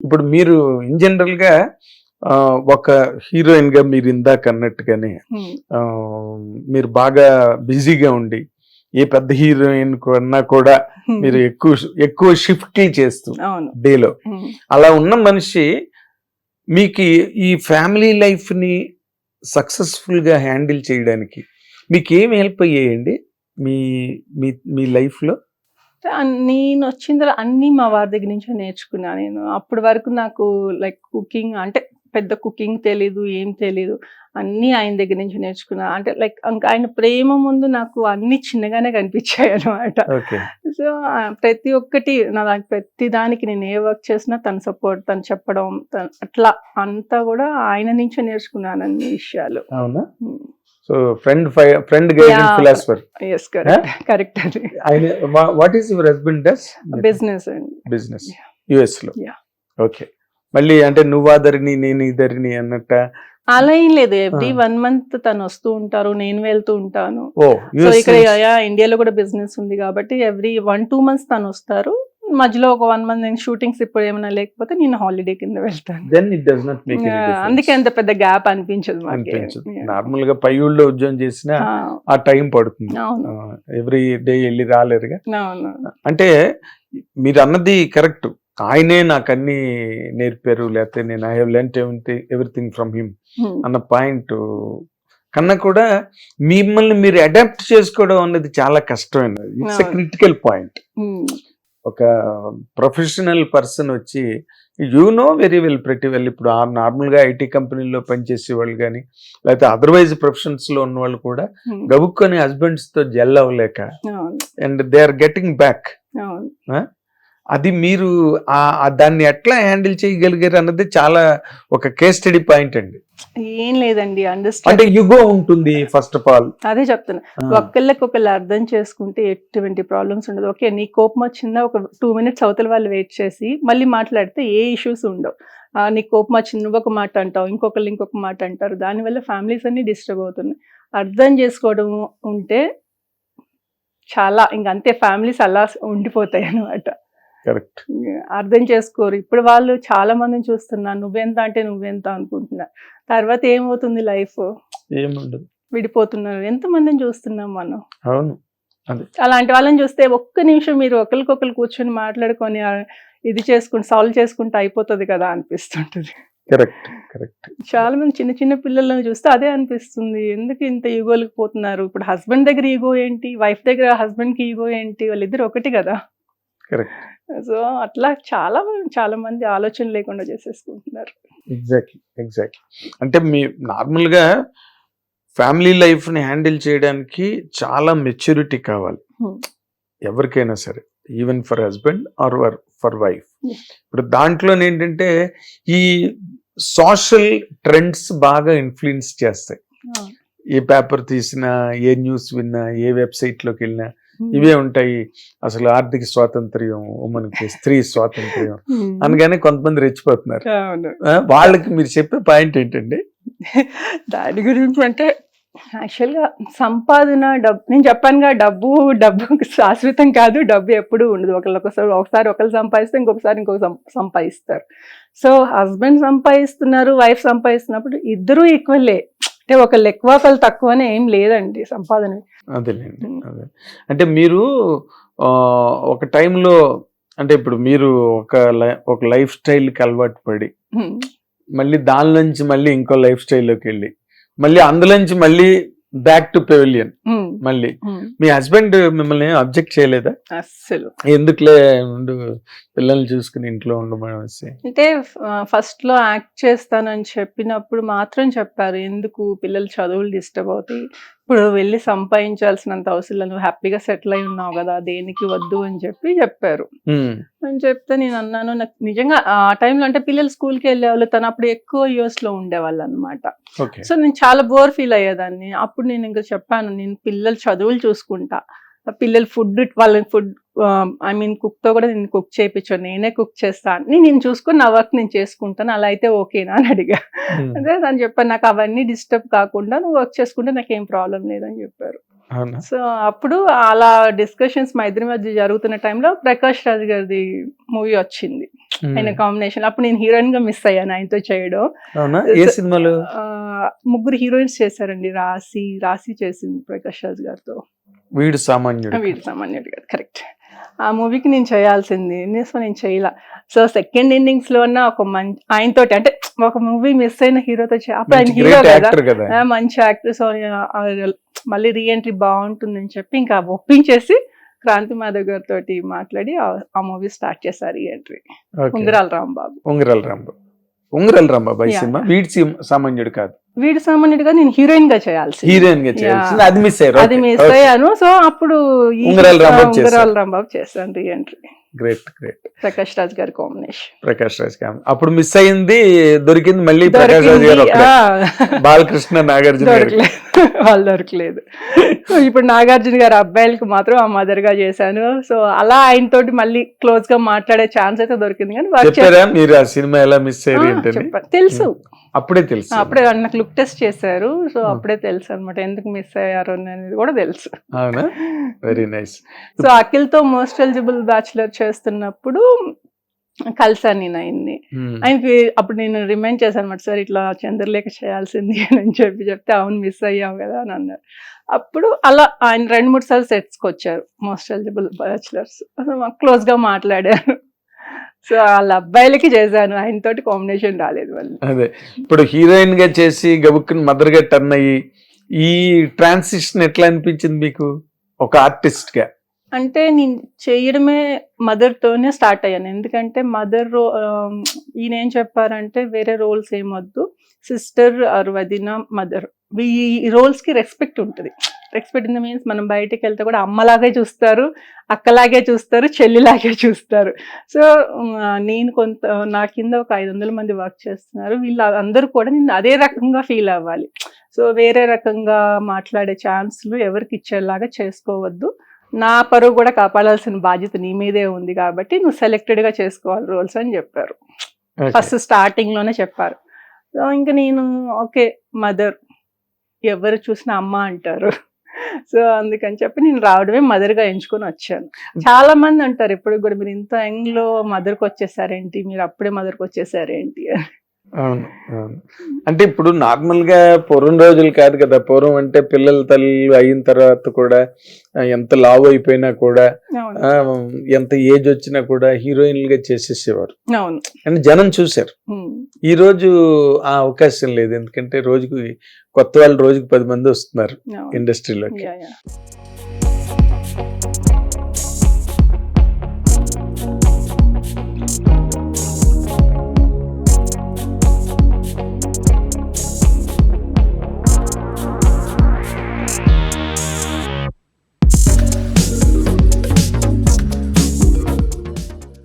ఇప్పుడు మీరు ఇన్ జనరల్గా ఒక హీరోయిన్గా మీరు ఇందాక అన్నట్టుగానే మీరు బాగా బిజీగా ఉండి ఏ పెద్ద హీరోయిన్ కన్నా కూడా మీరు ఎక్కువ ఎక్కువ షిఫ్ట్ చేస్తూ డేలో అలా ఉన్న మనిషి మీకు ఈ- ఫ్యామిలీ లైఫ్ని సక్సెస్ఫుల్గా హ్యాండిల్ చేయడానికి మీకు ఏం హెల్ప్ అయ్యాయండి? మీ మీ మీ లైఫ్లో? ఆ, నేను వచ్చిన తర్వాత అన్ని మా వారి దగ్గర నుంచి నేర్చుకున్నా నేను. అప్పటి వరకు నాకు లైక్ కుకింగ్ అంటే పెద్ద కుకింగ్ తెలీదు ఏం తెలీదు. అన్ని ఆయన దగ్గర నుంచి నేర్చుకున్నా. అంటే లైక్ ఇంకా ఆయన ప్రేమ ముందు నాకు అన్ని చిన్నగానే కనిపించాయి అనమాట సో ప్రతి ఒక్కటి నా దానికి ప్రతి దానికి నేను ఏ వర్క్ చేసినా తన సపోర్ట్ తను చెప్పడం అట్లా అంతా కూడా ఆయన నుంచే నేర్చుకున్నాను అన్ని విషయాలు. అవునా? So friend friend guided. Philosopher yes correct correct అది ఆయన what is your husband does business అండి బిజినెస్ యుఎస్లో Yeah. ఓకే మళ్ళీ అంటే నువ్వు ఆదరిని నేను ఇద్దరిని అన్నట్ట? అలా ఏం లేదు. ఎవ్రీ. వన్ మంత్ తను వస్తూ ఉంటారు నేను వెళ్తూ ఉంటాను. సో ఇక్కడ ఇండియాలో కూడా బిజినెస్ ఉంది కాబట్టి ఎవ్రీ వన్ టూ మంత్స్ తను వస్తారు. మధ్యలో ఒక వన్ మంత్ నేను షూటింగ్స్ ఇప్పుడు ఏమైనా లేకపోతే నేను హాలిడే కింద వెళ్తాను. Then it does not make Yeah, అందుకే అంత పెద్ద గ్యాప్ అనిపించదు నార్మల్గా పై ఊళ్ళో ఉద్యోగం చేసినా ఆ. టైం పడుతుంది. ఎవ్రీ డే వెళ్ళి రాలేరుగా. అంటే మీరు అన్నది కరెక్ట్ ఆయనే నాకు అన్ని నేర్పారు లేకపోతే నేను I have learn everything from him. అన్న పాయింట్ కన్నా కూడా మిమ్మల్ని మీరు అడాప్ట్ చేసుకోవడం అన్నది చాలా కష్టమైనది. ఇట్స్. Critical point. ఒక ప్రొఫెషనల్ పర్సన్ వచ్చి యూ నో వెరీ వెల్ ప్రతి వెల్ ఇప్పుడు ఆ నార్మల్గా ఐటీ కంపెనీలో పనిచేసే వాళ్ళు కానీ లేకపోతే అదర్వైజ్ ప్రొఫెషన్స్లో ఉన్న వాళ్ళు కూడా. గబుక్కొని హస్బెండ్స్తో gel అవ్వలేక and they are getting back అది మీరు దాన్ని ఎట్లా హ్యాండిల్ చేయగలిగారు అన్నది చాలా ఒక కేస్ స్టడీ పాయింట్ అండి. ఏం లేదండి అంటే అండర్స్టాండ్ యుగో ఉంటుంది ఫస్ట్ ఆఫ్ ఆల్ అదే చెప్తున్నా. ఒకళ్ళకి ఒకళ్ళు అర్థం చేసుకుంటే ఎటువంటి ప్రాబ్లమ్స్ ఉండదు. ఓకే నీ కోపం వచ్చిందా? ఒక టూ మినిట్స్ అవతల వాళ్ళు వెయిట్ చేసి మళ్ళీ మాట్లాడితే ఏ ఇష్యూస్ ఉండవు. ఆ, నీ కోపం వచ్చింది నువ్వు ఒక మాట అంటావు ఇంకొకళ్ళు ఇంకొక మాట అంటారు. దానివల్ల ఫ్యామిలీస్ అన్ని డిస్టర్బ్ అవుతున్నాయి. అర్థం చేసుకోవడం ఉంటే చాలా ఇంక అంతే ఫ్యామిలీస్ అలా ఉండిపోతాయి అనమాట కరెక్ట్. అర్థం చేసుకోరు. ఇప్పుడు వాళ్ళు చాలా మందిని చూస్తున్నారు. నువ్వెంత అంటే నువ్వెంత అనుకుంటున్నా తర్వాత ఏమవుతుంది లైఫ్? ఏముండదు. విడిపోతున్నారు. ఎంతమందిని చూస్తున్నాం మనం? అవును. అలాంటి వాళ్ళని చూస్తే ఒక్క నిమిషం మీరు ఒకరికొకరు కూర్చొని మాట్లాడుకొని ఇది చేసుకుంటే సాల్వ్ చేసుకుంటే అయిపోతుంది కదా అనిపిస్తుంటుంది. కరెక్ట్. కరెక్ట్. చాలా మంది చిన్న చిన్న పిల్లలను చూస్తే అదే అనిపిస్తుంది. ఎందుకు ఇంత ఈగోలకు పోతున్నారు? ఇప్పుడు హస్బెండ్ దగ్గర ఈగో ఏంటి? వైఫ్ దగ్గర హస్బెండ్కి ఈగో ఏంటి? వాళ్ళిద్దరు ఒకటి కదా. కరెక్ట్. సో అట్లా చాలా చాలా మంది ఆలోచన లేకుండా చేసేసుకుంటున్నారు. ఎగ్జాక్ట్లీ ఎగ్జాక్ట్లీ అంటే మీ నార్మల్గా ఫ్యామిలీ లైఫ్ని హ్యాండిల్ చేయడానికి చాలా మెచ్యూరిటీ కావాలి. Hmm. ఎవరికైనా సరే even for husband or for wife. ఇప్పుడు దాంట్లో ఏంటంటే ఈ సోషల్ ట్రెండ్స్ బాగా ఇన్ఫ్లుయెన్స్ చేస్తాయి. ఏ పేపర్ తీసినా ఏ న్యూస్ విన్నా ఏ వెబ్సైట్లోకి వెళ్ళినా ఇవే ఉంటాయి. అసలు ఆర్థిక స్వాతంత్ర్యం ఉమ్మనికి స్త్రీ స్వాతంత్ర్యం. అనగానే కొంతమంది రెచ్చిపోతున్నారు. వాళ్ళకి మీరు చెప్పే పాయింట్ ఏంటండి? దాని గురించి అంటే యాక్చువల్గా సంపాదన డబ్బు నేను చెప్పానుగా డబ్బు డబ్బు శాశ్వతం కాదు డబ్బు ఎప్పుడూ ఉండదు. ఒకళ్ళు ఒకసారి ఒకసారి ఒకరు సంపాదిస్తే ఇంకొకసారి ఇంకొక సంపాదిస్తారు. సో హస్బెండ్ సంపాదిస్తున్నారు వైఫ్ సంపాదిస్తున్నప్పుడు ఇద్దరూ ఈక్వల్లే అంటే ఒకళ్ళు ఎక్కువ ఒకళ్ళు తక్కువ అని ఏం లేదండి సంపాదన. అదేలేండి అదే. అంటే మీరు ఒక టైంలో అంటే ఇప్పుడు మీరు ఒక ఒక లైఫ్ స్టైల్కి అలవాటు పడి. మళ్ళీ దాని నుంచి మళ్ళీ ఇంకో లైఫ్ స్టైల్లోకి వెళ్ళి మళ్ళీ అందులోంచి మళ్ళీ బ్యాక్ టు పెవిలియన్. మళ్ళీ. Hmm. మీ హస్బెండ్ మిమ్మల్ని అబ్జెక్ట్ చేయలేదా? అస్సలు. ఎందుకులే ఉండు పిల్లల్ని చూసుకుని ఇంట్లో ఉండమనేసి అంటే ఫస్ట్లో యాక్ట్ చేస్తానని చెప్పినప్పుడు మాత్రం చెప్పారు. ఎందుకు పిల్లలు చదువులు డిస్టర్బ్ అవుతాయి? ఇప్పుడు వెళ్ళి సంపాదించాల్సినంత అవసరం నువ్వు హ్యాపీగా సెటిల్ అయి ఉన్నావు కదా దేనికి వద్దు అని చెప్పి చెప్పారు. అని చెప్తే నేను అన్నాను నాకు నిజంగా ఆ టైంలో అంటే పిల్లలు స్కూల్కి వెళ్ళేవాళ్ళు తను అప్పుడు ఎక్కువ యూఎస్లో ఉండేవాళ్ళు అనమాట సో నేను చాలా బోర్ ఫీల్ అయ్యేదాన్ని. అప్పుడు నేను ఇంకా చెప్పాను నేను పిల్లలు చదువులు చూసుకుంటా. పిల్లలు ఫుడ్ వాళ్ళని ఫుడ్ ఐ మీన్ కుక్తో కూడా నేను కుక్ చేయించాను. నేనే కుక్ చేస్తాను అని నేను చూసుకుని నా వర్క్ నేను చేసుకుంటాను. అలా అయితే ఓకేనా అని అడిగా. ఉమ్, అదే తను చెప్పాను నాకు అవన్నీ డిస్టర్బ్ కాకుండా నువ్వు వర్క్ చేసుకుంటే నాకు ఏం ప్రాబ్లం లేదని చెప్పారు. సో అప్పుడు అలా డిస్కషన్స్ మా ఇద్దరి మధ్య జరుగుతున్న టైంలో ప్రకాష్ రాజ్ గారిది మూవీ వచ్చింది. ఆయన కాంబినేషన్ అప్పుడు నేను హీరోయిన్గా మిస్ అయ్యాను ఆయనతో చేయడం. ఏ సినిమాలు? ముగ్గురు హీరోయిన్స్ చేశారండి. రాసి రాసి చేసింది ప్రకాష్ రాజ్ గారితో. వీడు సామాన్యుడు. వీడు సామాన్యుడు గారు కరెక్ట్ ఆ మూవీకి నేను చేయాల్సింది సో నేను చేయలా. సో సెకండ్ ఇన్నింగ్స్లో ఉన్న ఒక మంచి ఆయనతోటి అంటే ఒక మూవీ మిస్ అయిన హీరోతో అప్పుడు ఆయన హీరో కదా. మంచి యాక్టర్ సో మళ్ళీ రీఎంట్రీ బాగుంటుందని చెప్పి ఇంకా ఒప్పించేసి క్రాంతి మాధవ్ గారితో మాట్లాడి ఆ- మూవీ స్టార్ట్ చేశారు రీఎంట్రీ. ఉంగరాల రాంబాబు. ఉంగరాల రాంబాబు. ఉంగరాల రాంబాబు. సినిమా? వీడి సామాన్యుడు కాదు. వీడు సామాన్యుడిగా నేను హీరోయిన్గా చేయాల్సి హీరోయిన్గా చేయాల్సింది. అది మిస్ అయ్యారు. అది మిస్ అయ్యాను. సో అప్పుడు ఉంగరాల రాంబాబు చేశాను reentry great great Prakash Raj గారి కాంబినేషన్. ప్రకాష్ రాజ్ గారు అప్పుడు మిస్ అయింది దొరికింది మళ్ళీ ప్రకాష్ రాజ్ గారు. బాలకృష్ణ నాగార్జున వాళ్ళు దొరకలేదు. సో ఇప్పుడు నాగార్జున గారి అబ్బాయిలకి మాత్రం ఆ మదర్గా చేశాను. సో అలా ఆయన తోటి మళ్ళీ క్లోజ్గా మాట్లాడే ఛాన్స్ అయితే దొరికింది కానీ చెప్పారా? మీరు ఆ సినిమా ఎలా మిస్ అయ్యారు తెలుసు. అప్పుడే తెలుసు. అప్పుడే నాకు లుక్ టెస్ట్ చేశారు. సో అప్పుడే తెలుసు అనమాట ఎందుకు మిస్ అయ్యారు అనేది కూడా తెలుసు. అవునా? వెరీ నైస్ సో అఖిల్తో మోస్ట్ ఎలిజిబుల్ బ్యాచులర్ చేస్తున్నప్పుడు కలిసాను నేను ఆయన్ని. ఆయనకి అప్పుడు నేను రిమైండ్ చేశాను అనమాట సార్ ఇట్లా చంద్రలేఖ చేయాల్సింది అని చెప్పి చెప్తే అవును మిస్ అయ్యావు కదా అని అన్నారు. అప్పుడు అలా ఆయన రెండు మూడు సార్లు సెట్స్కి వచ్చారు మోస్ట్ ఎలిజిబుల్ బ్యాచులర్స్ క్లోజ్గా మాట్లాడారు. సో వాళ్ళ అబ్బాయిలకి చేశాను. ఆయన తోటి కాంబినేషన్ రాలేదు వాళ్ళు. అదే. ఇప్పుడు హీరోయిన్గా చేసి గబుక్కుని మదర్గా టర్న్ అయ్యి ఈ ట్రాన్సిషన్ ఎట్లా అనిపించింది మీకు? ఒక ఆర్టిస్ట్గా అంటే నేను చేయడమే మదర్తోనే స్టార్ట్ అయ్యాను. ఎందుకంటే మదర్ రో ఈయన ఏం చెప్పారంటే వేరే రోల్స్ ఏమొద్దు సిస్టర్ ఆర్ వదిన మదర్ ఈ రోల్స్కి రెస్పెక్ట్ ఉంటుంది. రెస్పెక్ట్ ఇన్ ద మీన్స్ మనం బయటికి వెళ్తే కూడా అమ్మలాగే చూస్తారు అక్కలాగే చూస్తారు చెల్లిలాగే చూస్తారు. సో నేను కొంత నా కింద ఒక ఐదు వందల మంది వర్క్ చేస్తున్నారు. వీళ్ళు అందరూ కూడా నేను అదే రకంగా ఫీల్ అవ్వాలి. సో వేరే రకంగా మాట్లాడే ఛాన్స్లు ఎవరికి ఇచ్చేలాగా చేసుకోవద్దు. నా పరువు కూడా కాపాడాల్సిన బాధ్యత నీ మీదే ఉంది కాబట్టి నువ్వు సెలెక్టెడ్గా చేసుకోవాలి రోల్స్ అని చెప్పారు. ఫస్ట్ స్టార్టింగ్లోనే చెప్పారు. సో ఇంకా నేను ఓకే మదర్ ఎవరు చూసినా అమ్మ అంటారు. సో అందుకని చెప్పి నేను రావడమే మదర్గా ఎంచుకొని వచ్చాను. చాలా మంది అంటారు ఇప్పుడు కూడా మీరు ఇంత యంగ్లో మదర్కి వచ్చేసారేంటి? మీరు అప్పుడే మదర్కి వచ్చేసారేంటి? అని. అవును అవును. అంటే ఇప్పుడు నార్మల్గా పూర్వం రోజులు కాదు కదా. పూర్వం అంటే పిల్లల తల్లి అయిన తర్వాత కూడా ఎంత లావు అయిపోయినా కూడా ఎంత ఏజ్ వచ్చినా కూడా హీరోయిన్లుగా చేసేసేవారు. అని జనం చూశారు. ఈ రోజు ఆ అవకాశం లేదు. ఎందుకంటే రోజుకి కొత్త వాళ్ళు రోజుకి పది మంది వస్తున్నారు ఇండస్ట్రీలోకి.